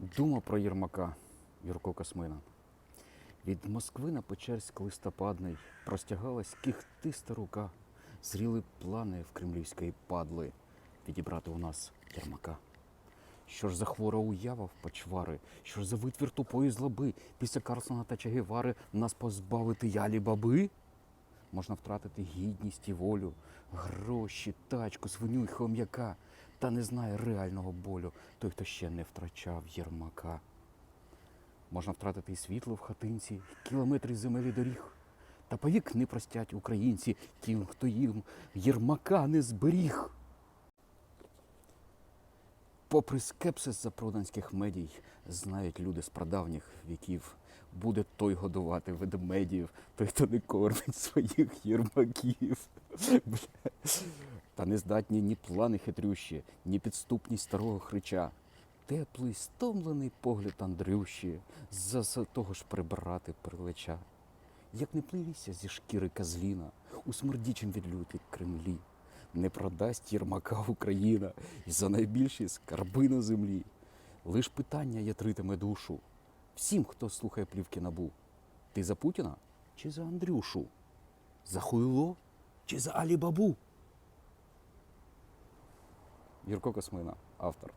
Дума про Єрмака Юрко Космина. Від Москви на Печерськ листопадний простягалась кіхтиста рука. Зріли плани в кремлівської падли відібрати у нас Єрмака. Що ж за хвора уява в почвари, що ж за витвір тупої злоби після Карлсона та Чагевари нас позбавити ялі баби? Можна втратити гідність і волю, гроші, тачку, свиню й хом'яка, та не знає реального болю той, хто ще не втрачав Єрмака. Можна втратити і світло в хатинці, кілометри земель доріг. Та повік не простять українці тим, хто їм Єрмака не зберіг. Попри скепсис запроданських медій, знають люди з прадавніх віків. Буде той годувати ведмедів, той, хто не кормить своїх єрмаків. Та не здатні ні плани хитрющі, ні підступність старого хрича. Теплий, стомлений погляд Андрющі, за того ж прибрати прилеча. Як не плилися зі шкіри козліна, у смердічим від люті Кремлі, не продасть Єрмака Україна і за найбільші скарби на землі. Лиш питання ятритиме душу всім, хто слухає плівки набу. Ти за Путіна чи за Андрюшу? За хуйло чи за Алібабу? Юрко Космина, автор.